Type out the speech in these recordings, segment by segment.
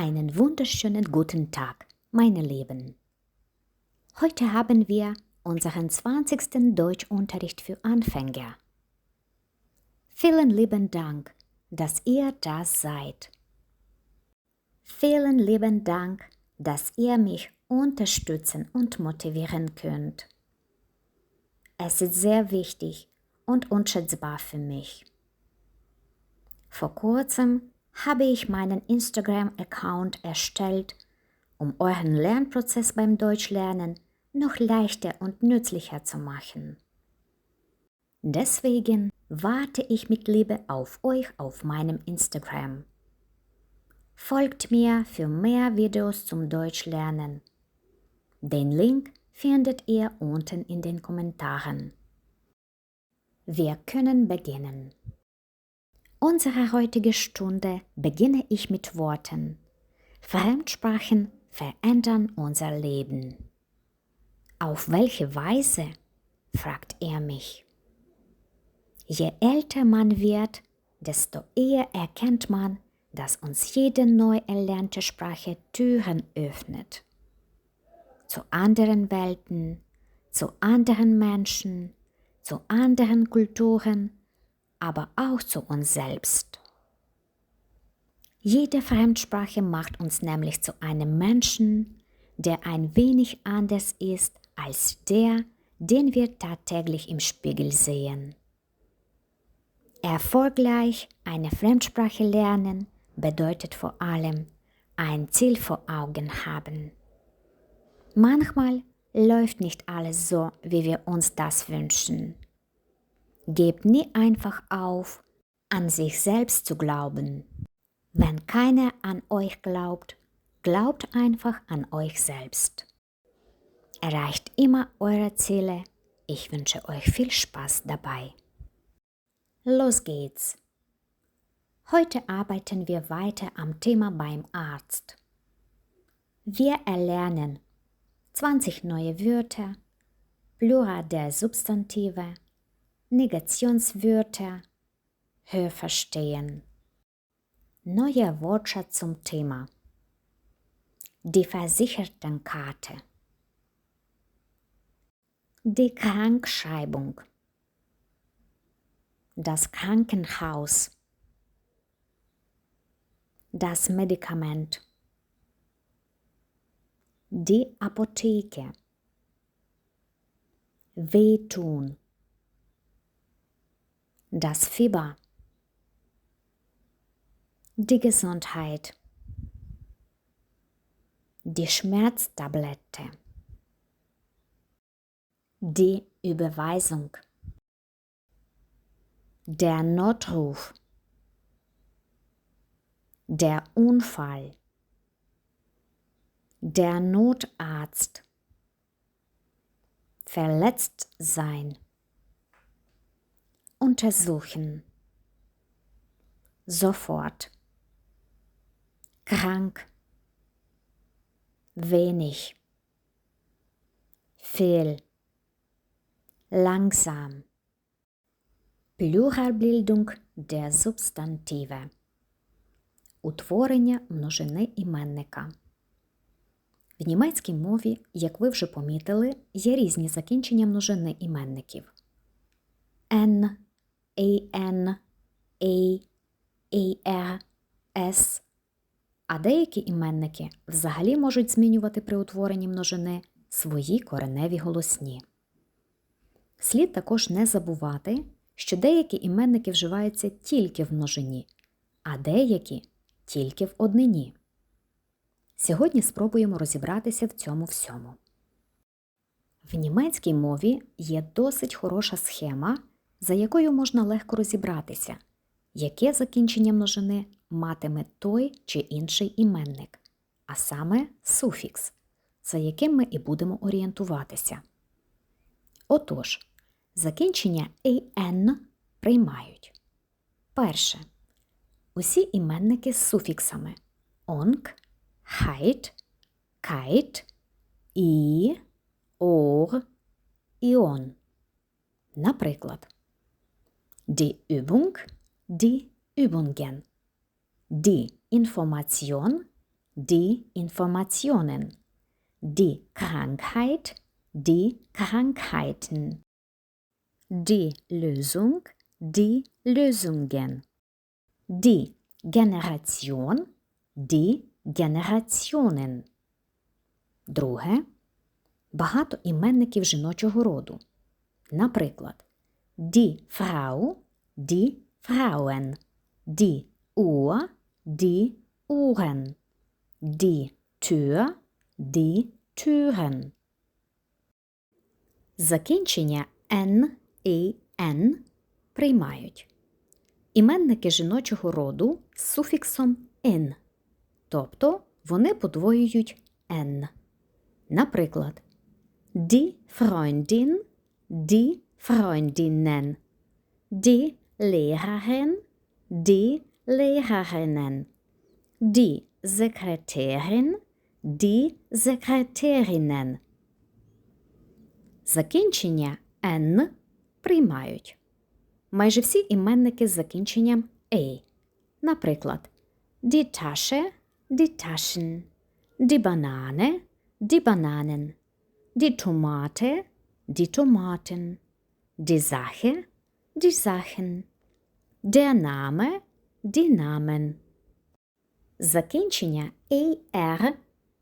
Einen wunderschönen guten Tag, meine Lieben. Heute haben wir unseren 20. Deutschunterricht für Anfänger. Vielen lieben Dank, dass ihr da seid. Vielen lieben Dank, dass ihr mich unterstützen und motivieren könnt. Es ist sehr wichtig und unschätzbar für mich. Vor kurzem habe ich meinen Instagram-Account erstellt, um euren Lernprozess beim Deutschlernen noch leichter und nützlicher zu machen. Deswegen warte ich mit Liebe auf euch auf meinem Instagram. Folgt mir für mehr Videos zum Deutschlernen. Den Link findet ihr unten in den Kommentaren. Wir können beginnen. Unsere heutige Stunde beginne ich mit Worten. Fremdsprachen verändern unser Leben. Auf welche Weise? fragt er mich. Je älter man wird, desto eher erkennt man, dass uns jede neu erlernte Sprache Türen öffnet. Zu anderen Welten, zu anderen Menschen, zu anderen Kulturen aber auch zu uns selbst. Jede Fremdsprache macht uns nämlich zu einem Menschen, der ein wenig anders ist als der, den wir tagtäglich im Spiegel sehen. Erfolgreich eine Fremdsprache lernen bedeutet vor allem ein Ziel vor Augen haben. Manchmal läuft nicht alles so, wie wir uns das wünschen. Gebt nie einfach auf, an sich selbst zu glauben. Wenn keiner an euch glaubt, glaubt einfach an euch selbst. Erreicht immer eure Ziele. Ich wünsche euch viel Spaß dabei. Los geht's. Heute arbeiten wir weiter am Thema beim Arzt. Wir erlernen 20 neue Wörter, Plural der Substantive, Negationswörter, Hörverstehen. Neuer Wortschatz zum Thema. Die Versichertenkarte. Die Krankschreibung. Das Krankenhaus. Das Medikament. Die Apotheke. Wehtun das Fieber, die Gesundheit, die Schmerztablette, die Überweisung, der Notruf, der Unfall, der Notarzt, verletzt sein untersuchen. Sofort. Krank. Wenig. Viel. Langsam. Плюральбildung der Substantive. Утворення множини іменника. В німецькій мові, як ви вже помітили, є різні закінчення множини іменників. N AN, A, AR, S. А деякі іменники взагалі можуть змінювати при утворенні множини свої кореневі голосні. Слід також не забувати, що деякі іменники вживаються тільки в множині, а деякі тільки в однині. Сьогодні спробуємо розібратися в цьому всьому. В німецькій мові є досить хороша схема за якою можна легко розібратися, яке закінчення множини матиме той чи інший іменник, а саме суфікс, за яким ми і будемо орієнтуватися. Отож, закінчення «an» приймають. Перше. Усі іменники з суфіксами онк, хайт, кайт, і, ор, іон. Наприклад, Die Übung, die Übungen. Die Information, die Informationen. Die Krankheit, die Krankheiten. Die Lösung, die Lösungen. Die Generation, die Generationen. Друге. Багато іменників жіночого роду. Наприклад, die Frau, die Frauen, die Uhr, die Uhren, die Tür, die Türen. Закінчення N і N приймають. Іменники жіночого роду з суфіксом «in», тобто вони подвоюють «n». Наприклад, die Freundin, die Freundinnen, die Lehrerin, die Lehrerinnen, die Sekretärin, die Sekretärinnen. Закінчення «n» приймають. Майже всі іменники з закінченням «a». Наприклад, die Tasche, die Taschen, die Banane, die Bananen, die Tomate, die Tomaten, die Sache, die Sachen, der Name, die Namen. Закінчення «er»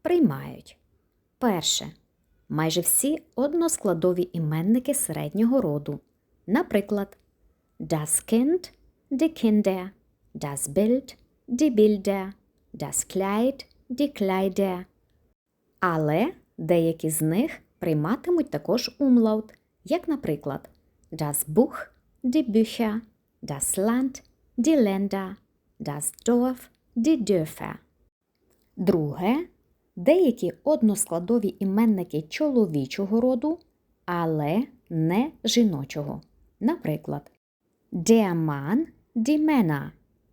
приймають. Перше. Майже всі односкладові іменники середнього роду. Наприклад, das Kind, die Kinder, das Bild, die Bilder, das Kleid, die Kleider. Але деякі з них прийматимуть також умлаут, як, наприклад, das Buch, die Bücher, das Land, die Länder, das Dorf, die Dörfer. Друге. Деякі односкладові іменники чоловічого роду, але не жіночого. Наприклад, der Mann, die Männer,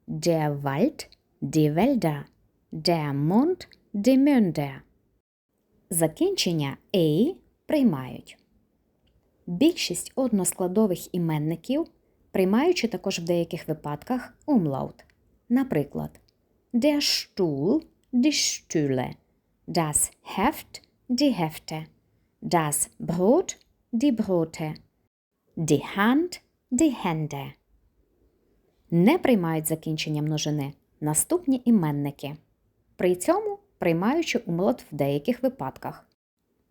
der Wald, die Wälder, der Mond, die Münder. Закінчення «ей» приймають. Більшість односкладових іменників, приймаючи також в деяких випадках умлаут. Наприклад, der Stuhl, die Stühle, das Heft, die Hefte, das Brot, die Brote, die Hand, die Hände. Не приймають закінчення множини наступні іменники. При цьому приймаючи умлот в деяких випадках.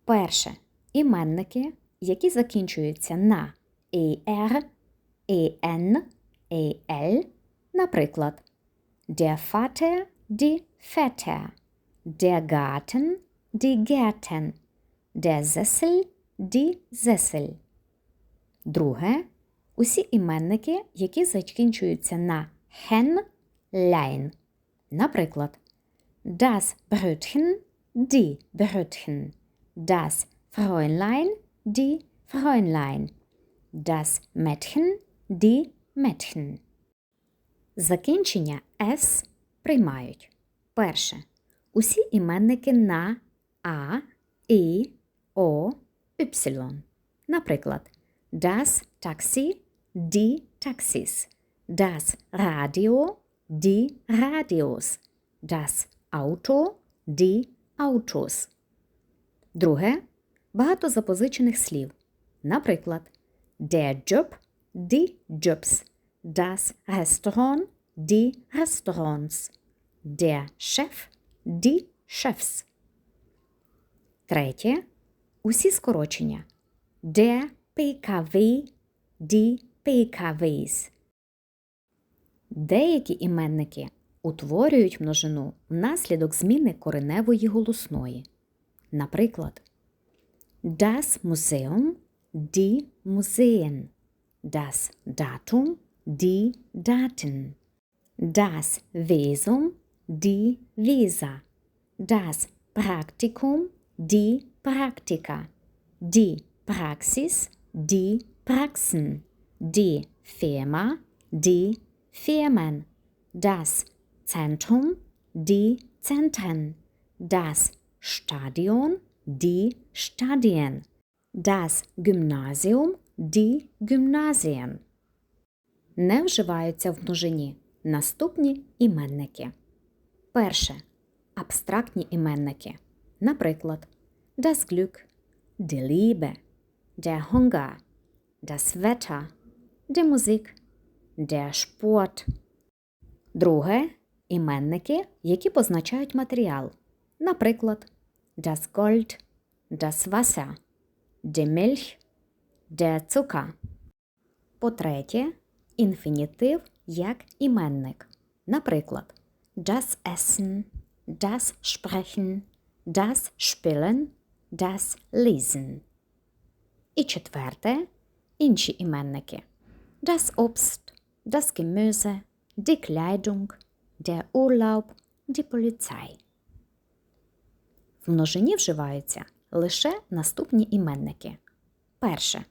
Перше. Іменники, які закінчуються на «er», «en», «el», наприклад, der Vater, die Väter, der Garten, die Gärten, der Sessel, die Sessel. Друге. Усі іменники, які закінчуються на «hen», «lein». Наприклад, das Brötchen, die Brötchen, das Fräulein, die Fräulein, das Mädchen, die Mädchen. Закінчення «с» приймають. Перше. Усі іменники на А, І, О, Y. Наприклад, das Taxi, die Taxis, das Radio, die Radios, das Auto, die Autos. Друге. Багато запозичених слів. Наприклад, der Job, die Jobs, das Restaurant, die Restaurants, der Chef, die Chefs. Третє. Усі скорочення. Der PKW, die PKWs. Деякі іменники утворюють множину внаслідок зміни кореневої голосної. Наприклад, Das Museum, die Museen, das Datum, die Daten, das Visum, die Visa, das Praktikum, die Praktika, die Praxis, die Praxen, die Firma, die Firmen, das Zentrum, die Zentren, das Stadion, die Stadien, das Gymnasium, die Gymnasien. Не вживаються в множині наступні іменники. Перше. абстрактні іменники. Наприклад, das Glück, die Liebe, der Hunger, das Wetter, die Musik, der Sport. Друге іменники, які позначають матеріал. Наприклад, das Gold, das Wasser, die Milch, der Zucker. По-третє, інфінітив як іменник. Наприклад, das Essen, das Sprechen, das Spielen, das Lesen. І четверте, інші іменники. Das Obst, das Gemüse, die Kleidung, der Urlaub, die Polizei. В множині вживаються лише наступні іменники. Перше.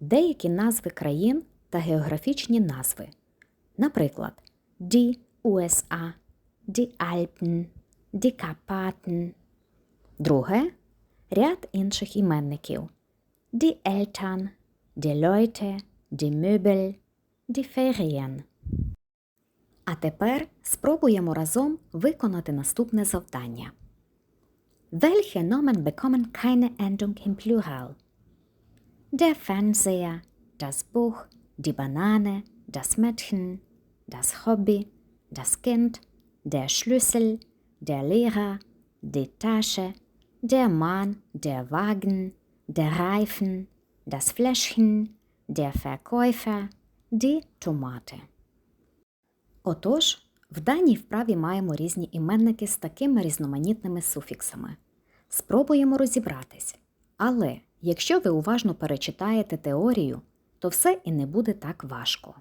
Деякі назви країн та географічні назви. Наприклад, die USA, die Alpen, die Karpaten. Друге ряд інших іменників. Die Eltern, die Leute, die Möbel, die Ferien. А тепер спробуємо разом виконати наступне завдання. Welche Nomen bekommen keine Endung im Plural? Der Fernseher, das Buch, die Banane, das Mädchen, das Hobby, das Kind, der Schlüssel, der Lehrer, die Tasche, der Mann, der Wagen, der Reifen, das Fläschchen, der Verkäufer, die Tomate. Otóż в даній вправі маємо різні іменники з такими різноманітними суфіксами. Спробуємо розібратись. Але якщо ви уважно перечитаєте теорію, то все і не буде так важко.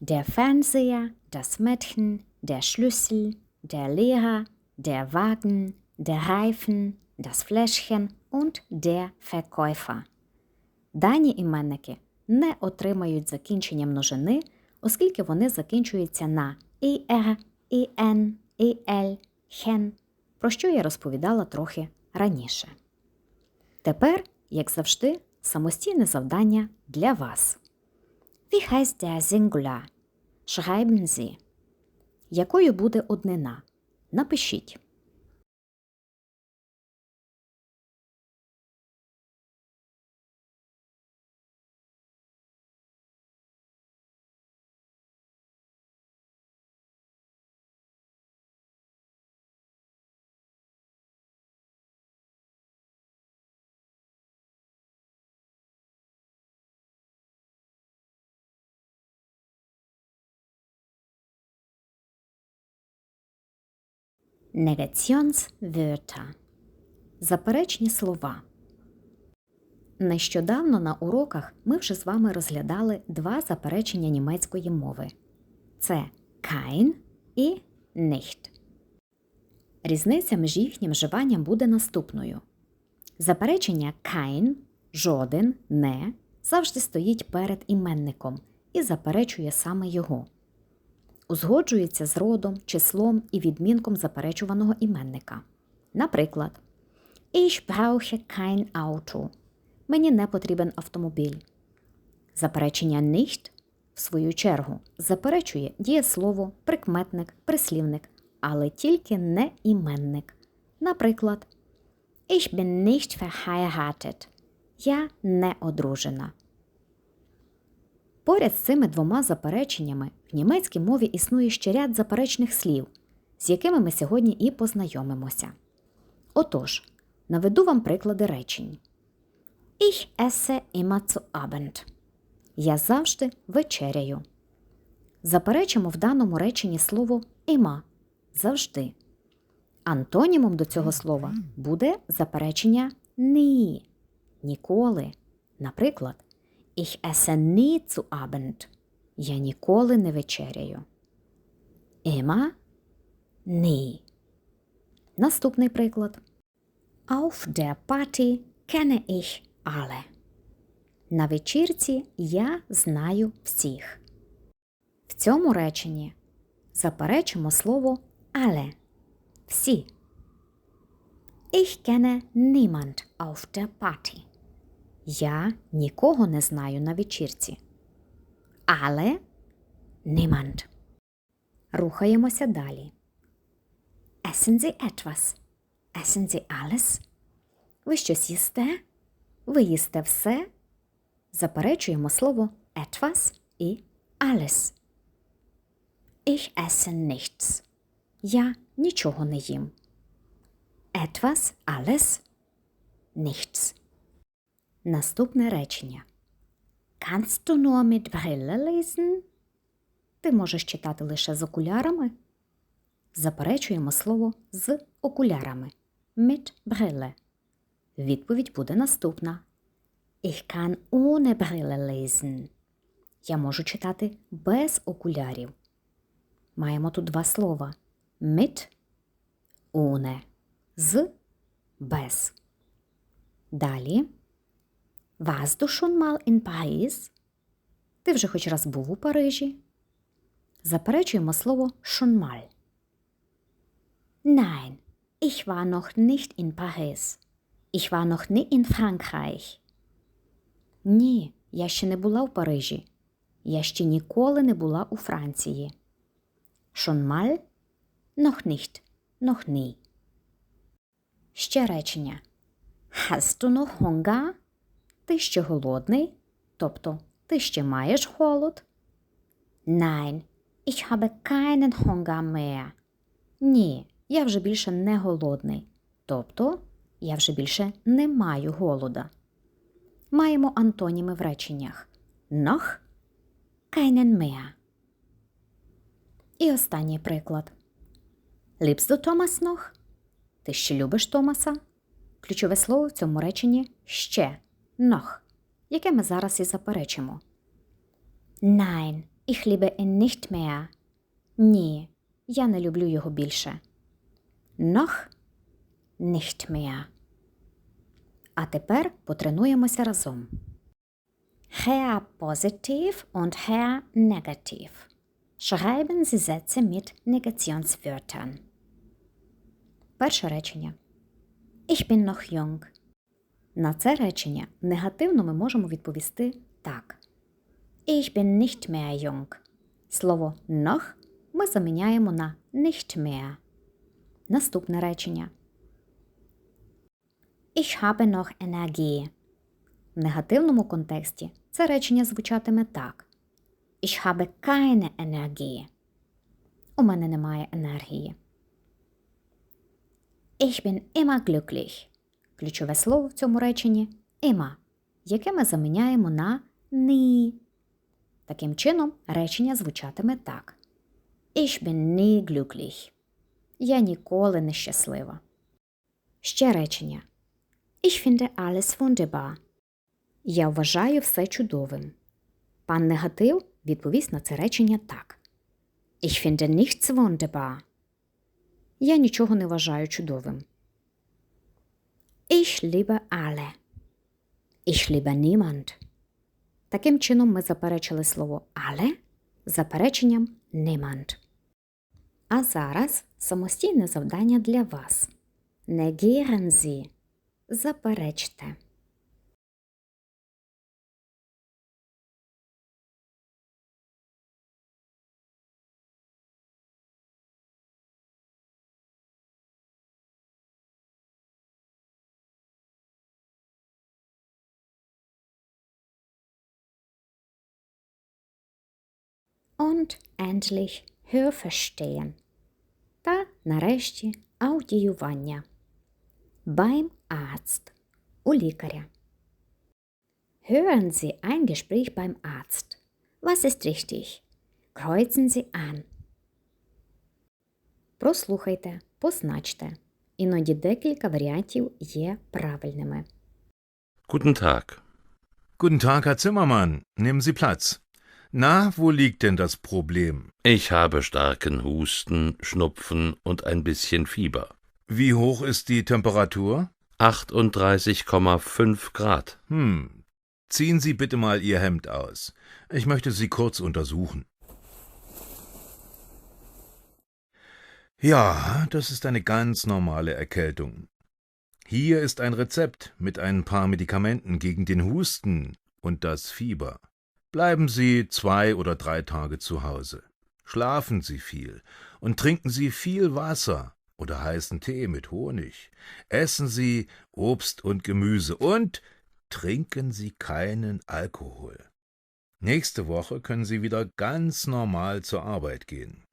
Der Fernseher, das Mädchen, der Schlüssel, der Lehrer, der Wagen, der Reifen, das Fläschchen und der Verkäufer. Дані іменники не отримають закінчення множини, оскільки вони закінчуються на «ir», «in», «il», «hen», про що я розповідала трохи раніше. Тепер, як завжди, самостійне завдання для вас. Wie heißt der Singular? Schreiben Sie. Якою буде однина? Напишіть. Negationswörter Заперечні слова. Нещодавно на уроках ми вже з вами розглядали два заперечення німецької мови. Це kein і nicht. Різниця між їхнім вживанням буде наступною. Заперечення kein жоден, не завжди стоїть перед іменником і заперечує саме його узгоджується з родом, числом і відмінком заперечуваного іменника. Наприклад, Ich brauche kein Auto. Мені не потрібен автомобіль. Заперечення nicht, в свою чергу, заперечує дієслово, прикметник, прислівник, але тільки не іменник. Наприклад, Ich bin nicht verheiratet. Я не одружена. Поряд з цими двома запереченнями в німецькій мові існує ще ряд заперечних слів, з якими ми сьогодні і познайомимося. Отож, наведу вам приклади речень. Ich esse immer zu Abend. Я завжди вечеряю. Заперечимо в даному реченні слово іма завжди. Антонімом до цього слова буде заперечення ні. Ніколи. Наприклад, Ich esse nie zu Abend. Я ніколи не вечеряю. Immer – ні. Наступний приклад. Auf der Party kenne ich alle. На вечірці я знаю всіх. В цьому реченні заперечимо слово alle. Всі. Ich kenne niemand auf der Party. Я нікого не знаю на вечірці. Але niemand. Рухаємося далі. Essen Sie etwas? Essen Sie alles? Ви щось їсте? Ви їсте все? Заперечуємо слово etwas і alles. Ich esse nichts. Я нічого не їм. Etwas, alles, nichts. Наступне речення. Kannst du nur mit Brille lesen? Ти можеш читати лише з окулярами? Заперечуємо слово з окулярами. Mit Brille. Відповідь буде наступна. Ich kann ohne Brille lesen. Я можу читати без окулярів. Маємо тут два слова. Mit, ohne. З, без. Далі. Warst du schon mal in Paris? Ти вже хоч раз був у Парижі? Заперечуємо слово schon mal. Nein, ich war noch nicht in Paris. Ich war noch nie in Frankreich. Ні, я ще не була в Парижі. Я ще ніколи не була у Франції. Schon mal? Noch nicht. Noch nie. Ще речення. Hast du noch Hunger? Ти ще голодний? Тобто, ти ще маєш холод? Nein, ich habe keinen Hunger mehr. Ні, я вже більше не голодний. Тобто, я вже більше не маю голода. Маємо антоніми в реченнях. Noch, keinen mehr. І останній приклад. Liebst du Thomas noch? Ти ще любиш Томаса? Ключове слово в цьому реченні ще noch, яке ми зараз і заперечимо. Nein, ich liebe ihn nicht mehr. Ні, я не люблю його більше. Noch nicht mehr. А тепер потренуємося разом. Herr positiv und Herr negativ. Schreiben Sie Sätze mit Negationswörtern. Перше речення. Ich bin noch jung. На це речення негативно ми можемо відповісти так. Ich bin nicht mehr jung. Слово noch ми заміняємо на nicht mehr. Наступне речення. Ich habe noch Energie. В негативному контексті це речення звучатиме так. Ich habe keine Energie. У мене немає енергії. Ich bin immer glücklich. Ключове слово в цьому реченні immer, яке ми заміняємо на ні. Таким чином, речення звучатиме так. Ich bin nie glücklich. Я ніколи не щаслива. Ще речення. Ich finde alles wunderbar. Я вважаю все чудовим. Пан негатив відповість на це речення так. Ich finde nichts wunderbar. Я нічого не вважаю чудовим. Ich liebe alle. Ich liebe niemand. Таким чином ми заперечили слово але запереченням niemand. А зараз самостійне завдання для вас. Negieren Sie. Заперечте. Und endlich Hörverstehen. Та нарешті аудіювання. Beim Arzt. У лікаря. Hören Sie ein Gespräch beim Arzt. Was ist richtig? Kreuzen Sie an. Прослухайте, позначте. Іноді декілька варіантів є правильними. Guten Tag. Guten Tag, Herr Zimmermann. Nehmen Sie Platz. Na, wo liegt denn das Problem? Ich habe starken Husten, Schnupfen und ein bisschen Fieber. Wie hoch ist die Temperatur? 38,5 Grad. Hm. Ziehen Sie bitte mal Ihr Hemd aus. Ich möchte Sie kurz untersuchen. Ja, das ist eine ganz normale Erkältung. Hier ist ein Rezept mit ein paar Medikamenten gegen den Husten und das Fieber. Bleiben Sie zwei oder drei Tage zu Hause. Schlafen Sie viel und trinken Sie viel Wasser oder heißen Tee mit Honig. Essen Sie Obst und Gemüse und trinken Sie keinen Alkohol. Nächste Woche können Sie wieder ganz normal zur Arbeit gehen.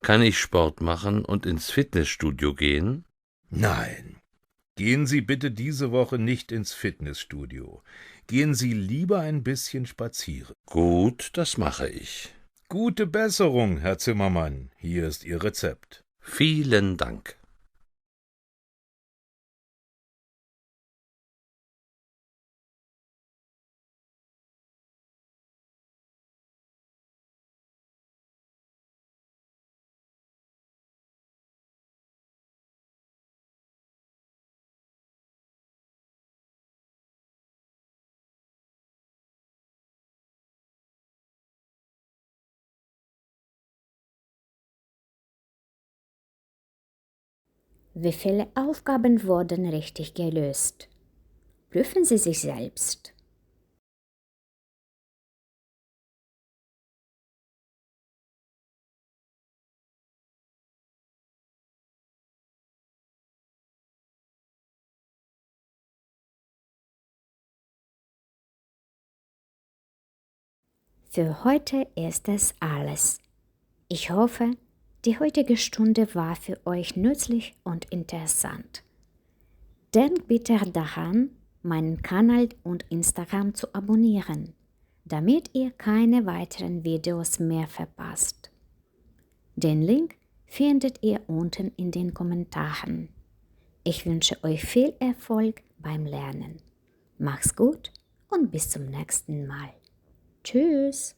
Kann ich Sport machen und ins Fitnessstudio gehen? Nein. Gehen Sie bitte diese Woche nicht ins Fitnessstudio. Gehen Sie lieber ein bisschen spazieren. Gut, das mache ich. Gute Besserung, Herr Zimmermann. Hier ist Ihr Rezept. Vielen Dank. Wie viele Aufgaben wurden richtig gelöst? Prüfen Sie sich selbst. Für heute ist es alles. Ich hoffe, die heutige Stunde war für euch nützlich und interessant. Denkt bitte daran, meinen Kanal und Instagram zu abonnieren, damit ihr keine weiteren Videos mehr verpasst. Den Link findet ihr unten in den Kommentaren. Ich wünsche euch viel Erfolg beim Lernen. Macht's gut und bis zum nächsten Mal. Tschüss!